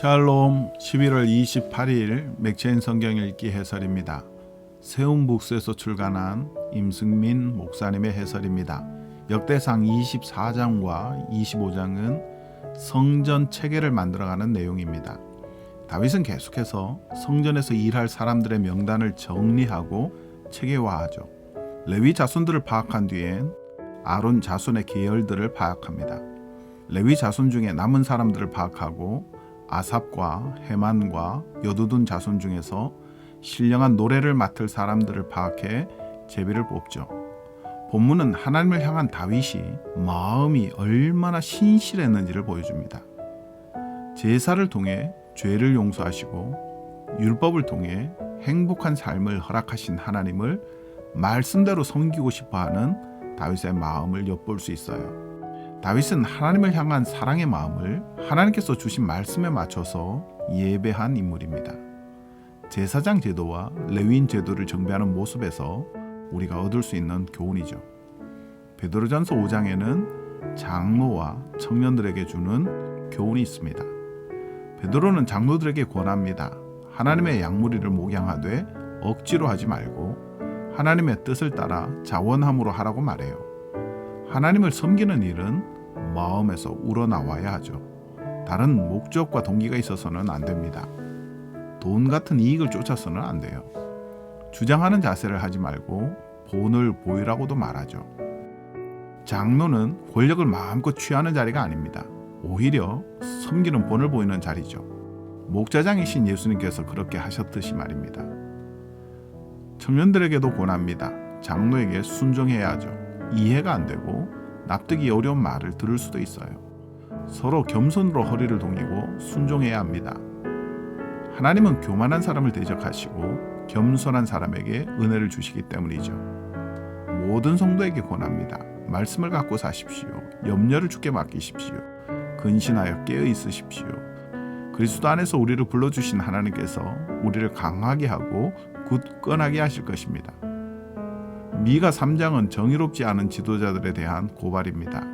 샬롬 11월 28일 맥체인 성경 읽기 해설입니다. 세움북스에서 출간한 임승민 목사님의 해설입니다. 역대상 24장과 25장은 성전 체계를 만들어가는 내용입니다. 다윗은 계속해서 성전에서 일할 사람들의 명단을 정리하고 체계화하죠. 레위 자손들을 파악한 뒤엔 아론 자손의 계열들을 파악합니다. 레위 자손 중에 남은 사람들을 파악하고 아삽과 헤만과 여두둔 자손 중에서 신령한 노래를 맡을 사람들을 파악해 제비를 뽑죠. 본문은 하나님을 향한 다윗이 마음이 얼마나 신실했는지를 보여줍니다. 제사를 통해 죄를 용서하시고 율법을 통해 행복한 삶을 허락하신 하나님을 말씀대로 섬기고 싶어하는 다윗의 마음을 엿볼 수 있어요. 다윗은 하나님을 향한 사랑의 마음을 하나님께서 주신 말씀에 맞춰서 예배한 인물입니다. 제사장 제도와 레위인 제도를 정비하는 모습에서 우리가 얻을 수 있는 교훈이죠. 베드로전서 5장에는 장로와 청년들에게 주는 교훈이 있습니다. 베드로는 장로들에게 권합니다. 하나님의 양무리를 목양하되 억지로 하지 말고 하나님의 뜻을 따라 자원함으로 하라고 말해요. 하나님을 섬기는 일은 마음에서 우러나와야 하죠. 다른 목적과 동기가 있어서는 안 됩니다. 돈 같은 이익을 쫓아서는 안 돼요. 주장하는 자세를 하지 말고 본을 보이라고도 말하죠. 장로는 권력을 마음껏 취하는 자리가 아닙니다. 오히려 섬기는 본을 보이는 자리죠. 목자장이신 예수님께서 그렇게 하셨듯이 말입니다. 청년들에게도 권합니다. 장로에게 순종해야 하죠. 이해가 안 되고 납득이 어려운 말을 들을 수도 있어요. 서로 겸손으로 허리를 동이고 순종해야 합니다. 하나님은 교만한 사람을 대적하시고 겸손한 사람에게 은혜를 주시기 때문이죠. 모든 성도에게 권합니다. 말씀을 갖고 사십시오. 염려를 주께 맡기십시오. 근신하여 깨어 있으십시오. 그리스도 안에서 우리를 불러주신 하나님께서 우리를 강하게 하고 굳건하게 하실 것입니다. 미가 3장은 정의롭지 않은 지도자들에 대한 고발입니다.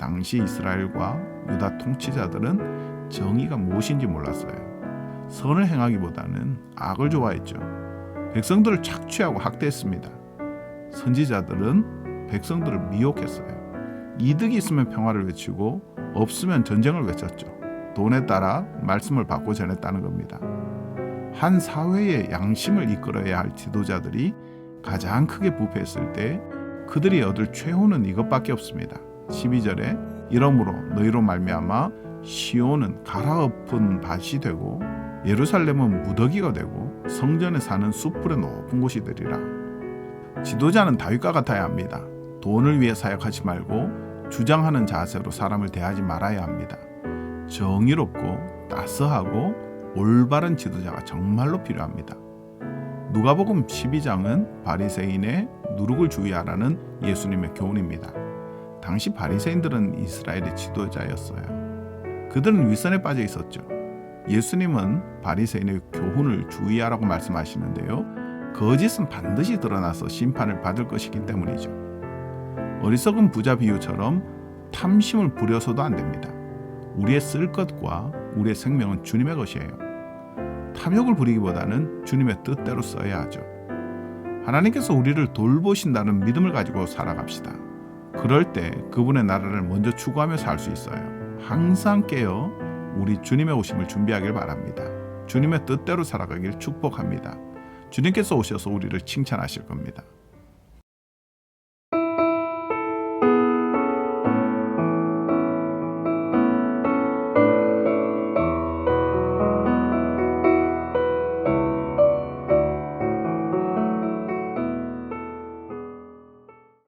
당시 이스라엘과 유다 통치자들은 정의가 무엇인지 몰랐어요. 선을 행하기보다는 악을 좋아했죠. 백성들을 착취하고 학대했습니다. 선지자들은 백성들을 미혹했어요. 이득이 있으면 평화를 외치고 없으면 전쟁을 외쳤죠. 돈에 따라 말씀을 받고 전했다는 겁니다. 한 사회의 양심을 이끌어야 할 지도자들이 가장 크게 부패했을 때 그들이 얻을 최후는 이것밖에 없습니다. 12절에 이러므로 너희로 말미암아 시온은 갈아엎은 밭이 되고 예루살렘은 무더기가 되고 성전에 사는 숲풀의 높은 곳이 되리라. 지도자는 다윗과 같아야 합니다. 돈을 위해 사역하지 말고 주장하는 자세로 사람을 대하지 말아야 합니다. 정의롭고 따스하고 올바른 지도자가 정말로 필요합니다. 누가복음 12장은 바리새인의 누룩을 주의하라는 예수님의 교훈입니다. 당시 바리새인들은 이스라엘의 지도자였어요. 그들은 윗선에 빠져 있었죠. 예수님은 바리새인의 교훈을 주의하라고 말씀하시는데요. 거짓은 반드시 드러나서 심판을 받을 것이기 때문이죠. 어리석은 부자 비유처럼 탐심을 부려서도 안 됩니다. 우리의 쓸 것과 우리의 생명은 주님의 것이에요. 탐욕을 부리기보다는 주님의 뜻대로 써야 하죠. 하나님께서 우리를 돌보신다는 믿음을 가지고 살아갑시다. 그럴 때 그분의 나라를 먼저 추구하며 살 수 있어요. 항상 깨어 우리 주님의 오심을 준비하길 바랍니다. 주님의 뜻대로 살아가길 축복합니다. 주님께서 오셔서 우리를 칭찬하실 겁니다.